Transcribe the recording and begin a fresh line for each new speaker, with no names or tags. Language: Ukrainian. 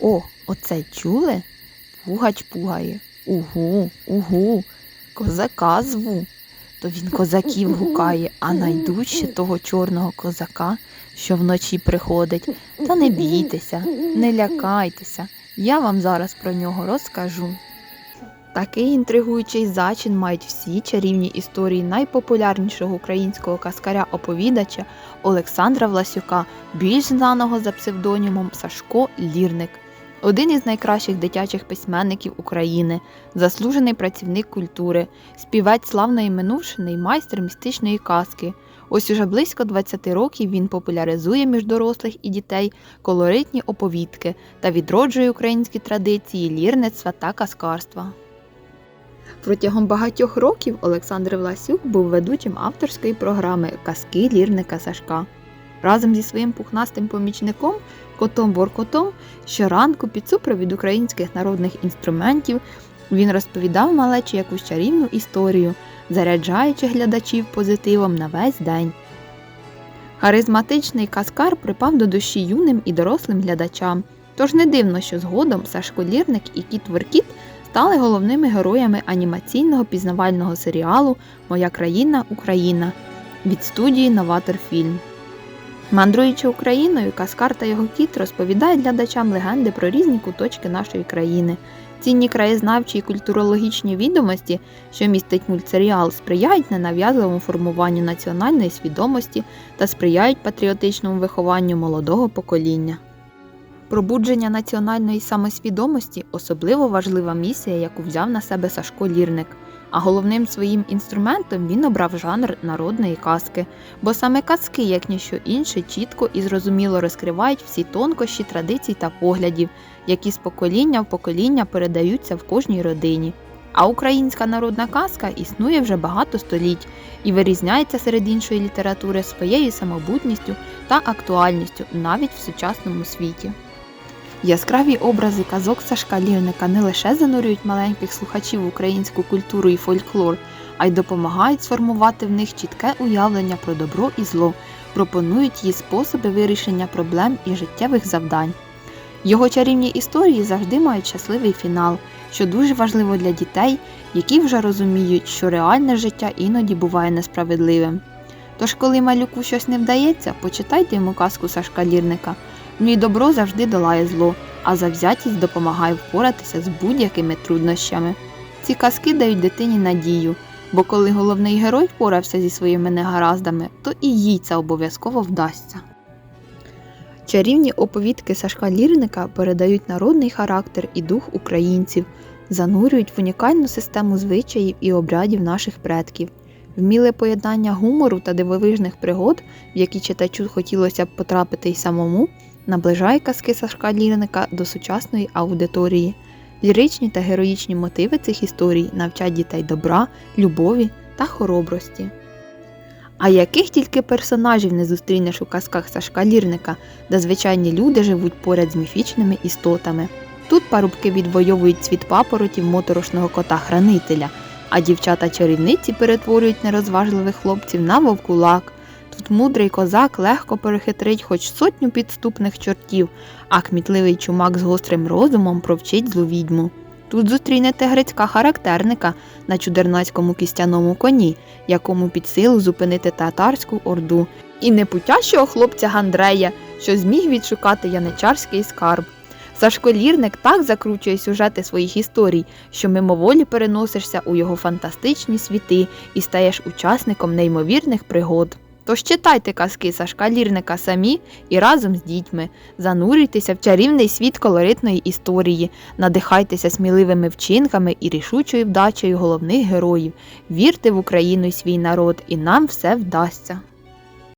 О, оце чули? Пугач пугає. Угу, угу, козака зву. То він козаків гукає, а найдужче того чорного козака, що вночі приходить. Та не бійтеся, не лякайтеся. Я вам зараз про нього розкажу. Такий інтригуючий зачин мають всі чарівні історії найпопулярнішого українського каскаря-оповідача Олександра Власюка, більш знаного за псевдонімом Сашко Лірник. Один із найкращих дитячих письменників України, заслужений працівник культури, співець славної минувшини й майстер містичної казки. Ось уже близько 20 років він популяризує між дорослих і дітей колоритні оповідки та відроджує українські традиції лірництва та казкарства. Протягом багатьох років Олександр Власюк був ведучим авторської програми Казки лірника Сашка. Разом зі своїм пухнастим помічником котом Боркотом щоранку під супровід українських народних інструментів він розповідав малечі якусь чарівну історію, заряджаючи глядачів позитивом на весь день. Харизматичний каскар припав до душі юним і дорослим глядачам, тож не дивно, що згодом Сашко Лірник і Кіт Воркіт стали головними героями анімаційного пізнавального серіалу Моя країна Україна від студії Новатор Фільм. Мандруючи Україною, Каскар та його кіт розповідають глядачам легенди про різні куточки нашої країни. Цінні краєзнавчі і культурологічні відомості, що містить мультсеріал, сприяють ненав'язливому формуванню національної свідомості та сприяють патріотичному вихованню молодого покоління. Пробудження національної самосвідомості особливо важлива місія, яку взяв на себе Сашко Лірник. А головним своїм інструментом він обрав жанр народної казки, бо саме казки, як ніщо інше, чітко і зрозуміло розкривають всі тонкощі традицій та поглядів, які з покоління в покоління передаються в кожній родині. А українська народна казка існує вже багато століть і вирізняється серед іншої літератури своєю самобутністю та актуальністю навіть в сучасному світі. Яскраві образи казок Сашка Лірника не лише занурюють маленьких слухачів українську культуру і фольклор, а й допомагають сформувати в них чітке уявлення про добро і зло, пропонують їй способи вирішення проблем і життєвих завдань. Його чарівні історії завжди мають щасливий фінал, що дуже важливо для дітей, які вже розуміють, що реальне життя іноді буває несправедливим. Тож, коли малюку щось не вдається, почитайте йому казку Сашка Лірника. Мій добро завжди долає зло, а завзятість допомагає впоратися з будь-якими труднощами. Ці казки дають дитині надію, бо коли головний герой впорався зі своїми негараздами, то і їй це обов'язково вдасться. Чарівні оповідки Сашка Лірника передають народний характер і дух українців, занурюють в унікальну систему звичаїв і обрядів наших предків. Вміле поєднання гумору та дивовижних пригод, в які читачу хотілося б потрапити й самому, наближає казки Сашка Лірника до сучасної аудиторії. Ліричні та героїчні мотиви цих історій навчать дітей добра, любові та хоробрості. А яких тільки персонажів не зустрінеш у казках Сашка Лірника, де звичайні люди живуть поряд з міфічними істотами. Тут парубки відвоюють цвіт папоротів моторошного кота-хранителя, а дівчата-чарівниці перетворюють нерозважливих хлопців на вовкулак. Тут мудрий козак легко перехитрить хоч сотню підступних чортів, а кмітливий чумак з гострим розумом провчить злу відьму. Тут зустрінете грецька характерника на чудернацькому кістяному коні, якому під силу зупинити татарську орду, і непутящого хлопця Гандрея, що зміг відшукати яничарський скарб. Сашко Лірник так закручує сюжети своїх історій, що мимоволі переносишся у його фантастичні світи і стаєш учасником неймовірних пригод. Тож читайте казки Сашка Лірника самі і разом з дітьми, занурюйтеся в чарівний світ колоритної історії, надихайтеся сміливими вчинками і рішучою вдачею головних героїв, вірте в Україну і свій народ, і нам все вдасться.